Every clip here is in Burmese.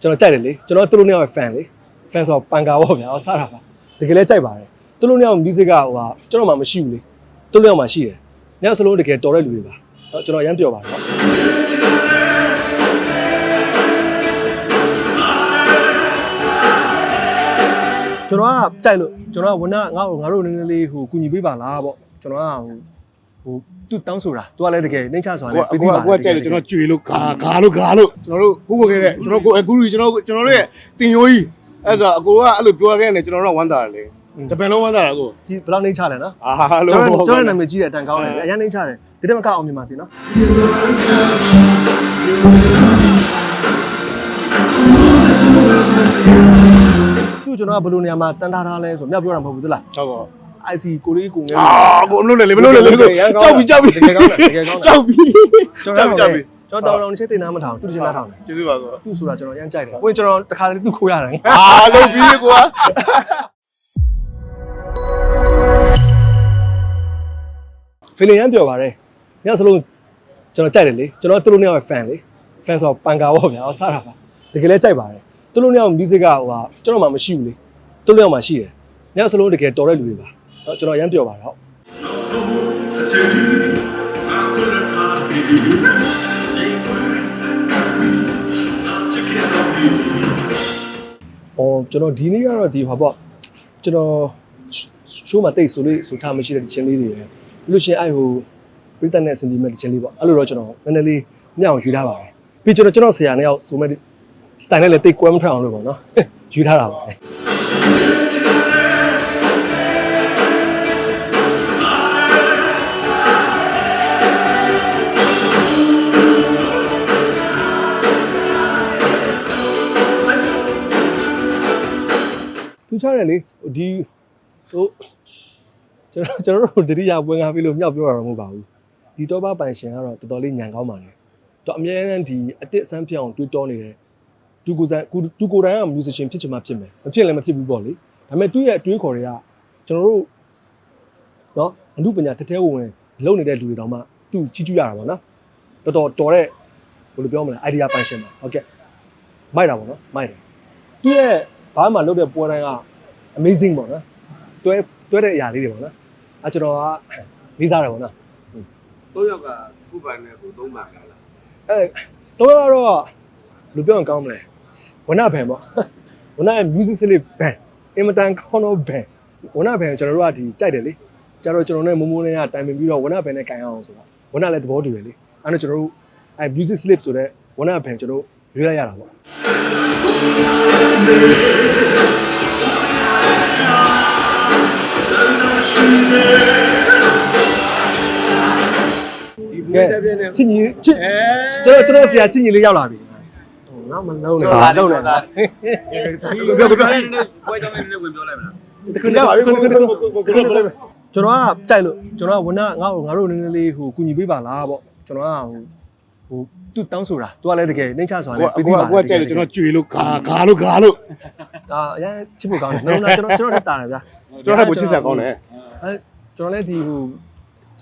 ကျွန်တော်ကြိုက်တယ်လေကျွန်တော်သူတို့နှစ်ယောက်ရဲ့ fan လေ fan ဆိုတော့ပန်ကာပေါ့ဗျာဟောစားတာပါတကယ်လဲကြိုက်ပါတယ်သူတို့နှစ်ယောက် music ကဟိုဟာကျွန်တော်မှမရှိဘူးလေသူတို့နှစ်ယောက်မှရှိတယ်ညစလုံးတကယ်တော်တဲ့လူတွေပါဟောကျွန်တော်ရမ်းပြောပါတယ်ဟုတ်ကျွန်တော်ကကြိုက်လို့ကျွန်တော်ကဝနငါ့ကိုငါတို့နည်းနည်းလေးဟိုကူညီပေးပါလားပေါ့ကျွန်တော်ကဟို ဟိုသူတောင်းဆိုတာသူကလည်းတကယ်နှိမ့်ချဆိုတာလည်းကိုကကိုကကြိုက်လို့ကျွန်တော်ကြွေလို့ဂါဂါလို့ဂါလို့ကျွန်တော်တို့ကိုကိုခဲ့တဲ့ကျွန်တော်ကိုအကူရီကျွန်တော်ကျွန်တော်တို့ရဲ့တင်ယိုးကြီးအဲ့ဆိုအကိုကအဲ့လိုပြောခဲ့နေကျွန်တော်တို့ကဝမ်းသာတယ်လေတပင်လုံးဝမ်းသာတာကိုကြီးဘယ်လောက်နှိမ့်ချလဲနော်အာလို့ကျွန်တော်ကျွန်တော်နာမည်ကြီးတဲ့အတန်ကောင်းတယ်အရင်နှိမ့်ချတယ်ဒီတက်မကအောင်မြင်ပါစေနော်သူကျွန်တော်ကဘယ်လိုနေရာမှာတန်တာထားလဲဆိုမြောက်ပြောတာမဟုတ်ဘူးသလားဟုတ်ပါ IC ကိုလေးကိုငယ်အာကိုမလို့လေလေမလို့လေလေကိုကြောက်ပြီကြောက်ပြီတကယ်ကောင်းတယ်တကယ်ကောင်းတယ်ကြောက်ပြီကျွန်ကြောတော်က်ကြောက်ပြီကျွန်တော်တောင်းတောင်းတစ်ချက်တင်နာမထောင်သူတစ်ချက်နားထောင်တယ်ကျေးဇူးပါကောသူဆိုတာကျွန်တော်ရမ်းကြိုက်တယ်ဝင်ကျွန်တော်တခါတလေသူ့ခိုးရတယ်အာလို့ပြီကွာဖီလင်ရမ်းပြောပါတယ်ညစလုံးကျွန်တော်ကြိုက်တယ်လေကျွန်တော်သူတို့နှစ်ယောက်ရဲ့ fan လေ fan ဆိုတော့ပန်ကာပေါ့ဗျာဟောစားတာပါတကယ်လဲကြိုက်ပါတယ်သူတို့နှစ်ယောက် music ကဟိုဟာကျွန်တော်မှမရှိဘူးလေသူတို့နှစ်ယောက်မှရှိတယ်ညစလုံးတကယ်တော်တဲ့လူတွေပါ ဟောကျွန်တော်ရမ်းပြောပါတယ်ဟုတ်။အော်ကျွန်တော်ဒီနေ့ကတော့ဒီဟာပေါ့ကျွန်တော်ရှိုးမှာတိတ်ဆိုလေးဆိုထားမရှိတဲ့ချင်းလေးတွေရယ်ပြီးလို့ရှိရင်အဲ့ဟိုပြည့်တဲ့နဲ့စင်ဒီမဲ့ချင်းလေးပေါ့အဲ့လိုတော့ကျွန်တော်နည်းနည်းလေးမြောက်ယူထားပါတယ်ပြီးကျွန်တော်ကျွန်တော်ဆရာနဲ့ရောက်ဆိုမဲ့စတိုင်နဲ့လည်းတိတ်ကွဲမထအောင်လို့ပေါ့နော်ယူထားတာပါပဲ ချရတယ်လေဒီဟိုကျွန်တော်ကျွန်တော်တို့တတိယပွဲငါပြီလို့မြောက်ပြောရတော့မဟုတ်ပါဘူးဒီတော့ပါပိုင်ရှင်ကတော့တော်တော်လေးညံကောင်းပါလေတော့အများအားဒီအတစ်ဆန်းဖြစ်အောင်တွေးတောနေတယ်သူကိုယ်စားသူကိုယ်တိုင်က musician ဖြစ်ချင်မှဖြစ်မယ်မဖြစ်လည်းမဖြစ်ဘူးပေါ့လေဒါပေမဲ့သူ့ရဲ့အတွေးခေါ်တွေကကျွန်တော်တို့နော်အမှုပညာတထဲဝင်လုံနေတဲ့လူတွေတောင်မှသူ့ကြီးကျူးရတာပေါ့နော်တော်တော်တော်တဲ့ဘယ်လိုပြောမလဲ idea ပိုင်ရှင်ပါဟုတ်ကဲ့မိုက်တာပေါ့နော်မိုက်တယ်သူ့ရဲ့ဘာမှလုပ်တဲ့ပွဲတိုင်းက amazing ပေါ့နော်တွဲတွဲတဲ့အရာလေးတွေပေါ့နော်အဲကျွန်တော်ကလေးစားတယ်ပေါ့နော်တော့ယောက်ကခုပန်နဲ့ခုသုံးပန်လားအဲတော့ကတော့လူပြောရင်ကောင်းမလဲဝနဘန်ပေါ့ဝနရဲ့ music စလေးဘန်အင်မတန်ကောင်းတော့ဘန်ဝနဘန်ကျွန်တော်တို့ကဒီကြိုက်တယ်လေကျတော့ကျွန်တော်နဲ့မိုးမိုးနဲ့ကတိုင်ပင်ပြီးတော့ဝနဘန်နဲ့ကန်အောင်ဆိုတော့ဝနလည်းသဘောတူတယ်လေအဲတော့ကျွန်တော်တို့အဲ music slave ဆိုတဲ့ဝနဘန်ကျွန်တော်တို့ရွေးလိုက်ရတာပေါ့ ချင်းကြီးချင်းကျွန်တော်ကျွန်တော်ဆရာချင်းကြီးလေးရောက်လာပြီဟိုငါမလုံးနဲ့ဟာလုံးနဲ့ပြောပြောပြောနေပွဲကြောင်းလေးဝင်ပြောလိုက်မလားတခုရပါပြီကျွန်တော်ကကြိုက်လို့ကျွန်တော်ကဝနငါ့ကိုငါတို့နည်းနည်းလေးဟိုကူညီပေးပါလားပေါ့ကျွန်တော်ကဟိုဟိုသူတောင်းဆိုတာသူကလည်းတကယ်နှိမ့်ချဆိုတာကိုလည်းကကိုကကိုကကြိုက်လို့ကျွန်တော်ကြွေလို့ဂါဂါလို့ဂါလို့ဒါအရင်ချစ်ဖို့ကောင်းတယ်လုံးလုံးကျွန်တော်ကျွန်တော်လည်းတာတယ်ဗျာကျွန်တော်လည်းကိုချစ်ဆက်ကောင်းတယ်အဲကျွန်တော်လည်းဒီဟို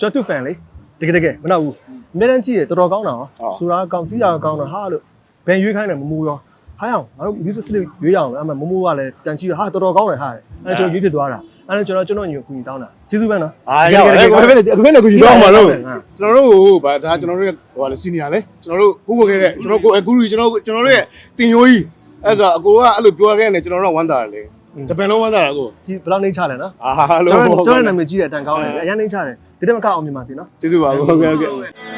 ကျွန်တော်သူ့ fan လေတကယ်တကယ်မနောက်ဘူး အများတန်းကြည့်ရတော်တော်ကောင်းတာဟောဆိုတာကောင်းကြည့်ရကောင်းတာဟာလို့ဘယ်ရွေးခိုင်းတယ်မမူရောဟာအောင်ငါတို့ music slip ရွေးရအောင်အဲ့မှာမမူကလည်းတန်ကြည့်ဟာတော်တော်ကောင်းတယ်ဟာအဲ့ကျွန်တော်ရွေးဖြစ်သွားတာအဲ့ကျွန်တော်ကျွန်တော်ညိုကူညီတောင်းတာကျေးဇူးပဲနော်အာရောက်တယ်ကိုပဲအခုပဲကိုယူတော့မှာလို့ကျွန်တော်တို့ဗာဒါကျွန်တော်တို့ရဲ့ဟိုဟာလေစီနီယာလေကျွန်တော်တို့ကိုကိုခဲ့တဲ့ကျွန်တော်ကိုအကူရီကျွန်တော်ကျွန်တော်တို့ရဲ့တင်ယိုးကြီးအဲ့ဆိုအကိုကအဲ့လိုပြောခဲ့နေကျွန်တော်တို့ဝမ်းသာတယ်လေတပင်လုံးဝမ်းသာတာကိုဒီဘယ်လောက်နှိမ့်ချလဲနော်အာလို့ကျွန်တော်ကျွန်တော်နာမည်ကြီးတဲ့အတန်ကောင်းတယ်အရင်နှိမ့်ချတယ်ဒီတက်မကအောင်မြင်ပါစေနော်ကျေးဇူးပါဟုတ်ကဲ့ဟုတ်ကဲ့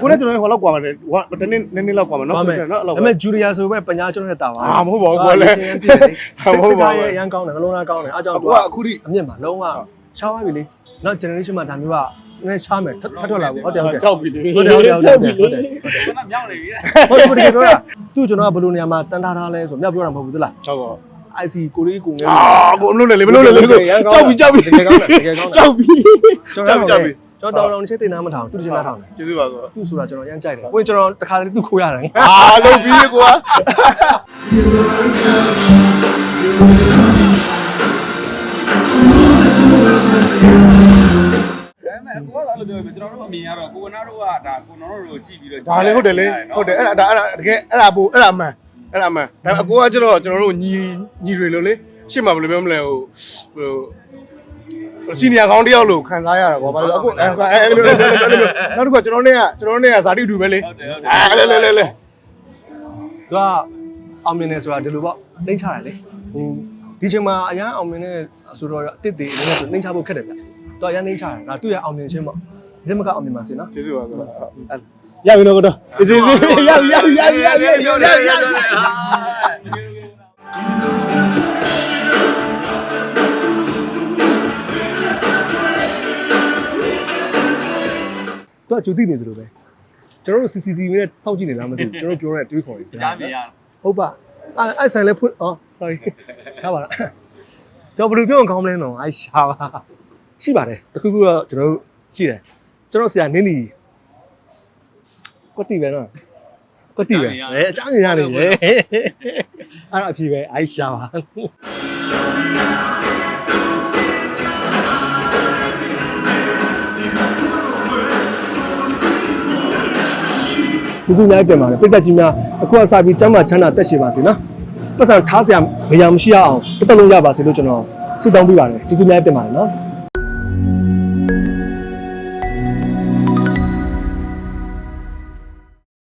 ကိုလည်းကျွန်တော်ဟိုလောက်กว่าပါတယ်ဟိုတနေ့နည်းနည်းလောက်กว่าမှာနော် ဟုတ်မယ် နော်အဲ့လောက် ဒါပေမဲ့ဂျူရီယာဆိုပဲပညာကျွန်တော်နဲ့တာပါ အာမဟုတ်ပါဘူးကိုလည်း မဟုတ်ပါဘူးအရန်ကောင်းတယ်ငလုံးသားကောင်းတယ်အားကြောင့် အခုကအခုထိ အမြင့်ပါလုံးဝရှားသွားပြီလေနောက် generation မှာဒါမျိုးကနည်းရှားမယ်ထပ်ထွက်လာဘူးဟုတ်တယ်ဟုတ်တယ် ကြောက်ပြီလေ ဟုတ်တယ်ဟုတ်တယ်ဟုတ်တယ်ဟုတ်တယ် ကျွန်တော်မြောက်နေပြီ ဟုတ်တယ်တကယ်ပြောတာသူ့ကျွန်တော်ကဘယ်လိုနေရာမှာတန်တာထားလဲဆိုမြောက်ပြောတာမဟုတ်ဘူးသလား ကြောက်ပါ IC ကိုလေးကိုငယ်အာကိုမလို့လေလေမလို့လေလေကိုကြောက်ပြီကြောက်ပြီတကယ်ကောင်းတယ်တကယ်ကောင်းတယ်ကြောက်ပြီကျွန်ကြောတော်က်ပြီကျွန်တော်တောင်းတောင်းတစ်ချက်တင်နာမထောင်သူတစ်ချက်နားထောင်တယ်ကျေးဇူးပါကောသူ့ဆိုတာကျွန်တော်ရမ်းကြိုက်တယ်ဝင်ကျွန်တော်တခါတလေသူ့ခိုးရတယ်အာလုပ်ပြီကွာဒါပေမဲ့ကိုကလည်းပြောပြကျွန်တော်တို့အမြင်ကတော့ကိုကနာတို့ကဒါကိုနော်တို့ကြည့်ပြီးတော့ဒါလည်းဟုတ်တယ်လေဟုတ်တယ်အဲ့ဒါဒါအဲ့ဒါတကယ်အဲ့ဒါပို့အဲ့ဒါမှန် အဲ့ဒါမှန်ဒါပေမဲ့အကိုကကျတော့ကျွန်တော်တို့ညီညီတွေလို့လေရှစ်မှာဘယ်လိုပြောမလဲဟိုဟိုစီနီယာကောင်းတယောက်လို့ခံစားရတာကွာဘာလို့အခုအဲအဲလိုနောက်တစ်ခုကျွန်တော်နဲ့ကကျွန်တော်နဲ့ကဇာတိတူပဲလေဟုတ်တယ်ဟုတ်တယ်အဲလေလေလေလေသူကအောင်မြင်တယ်ဆိုတာဒီလိုပေါ့နှိမ့်ချရတယ်လေဟိုဒီချိန်မှာအရန်အောင်မြင်တဲ့ဆိုတော့အတစ်တွေနည်းနည်းဆိုနှိမ့်ချဖို့ခက်တယ်ဗျသူကအရန်နှိမ့်ချတယ်ဒါသူ့ရဲ့အောင်မြင်ခြင်းပေါ့ ဒီမကအောင်မြင်ပါစေနော်ကျေးဇူးပါကွာရပြီတော့ကတော့အေးစေးစေးရပြီရပြီရပြီရပြီရပြီရပြီရပြီသူကကြိုသိနေသလိုပဲကျွန်တော်တို့ CCTV နဲ့စောင့်ကြည့်နေလားမသိဘူးကျွန်တော်တို့ပြောတဲ့တွေးခေါ်နေစကားကြားမြင်ရဟုတ်ပါအဲ့အဲ့ဆိုင်လဲဖွင့်အော် sorry ထားပါလားကျွန်တော်ဘယ်လိုပြောရင်ကောင်းမလဲနော်အဲ့ရှာပါရှိပါတယ်တခုခုတော့ကျွန်တော်တို့ရှိတယ် ကျွန်တော်ဆရာနင်းလီကွက်တီပဲနော်ကွက်တီပဲအဲအကြောင်းရနေတယ်အဲ့တော့အဖြေပဲအဲ့ရှာပါကျေးဇူးများတင်ပါတယ်ပိတ်သက်ကြီးများအခုကစပြီးကျမ်းမာချမ်းသာတက်ရှိပါစေနော်ပတ်စံထားစရာမရမရှိအောင်တက်တက်လို့ရပါစေလို့ကျွန်တော်ဆုတောင်းပေးပါတယ်ကျေးဇူးများတင်ပါတယ်နော်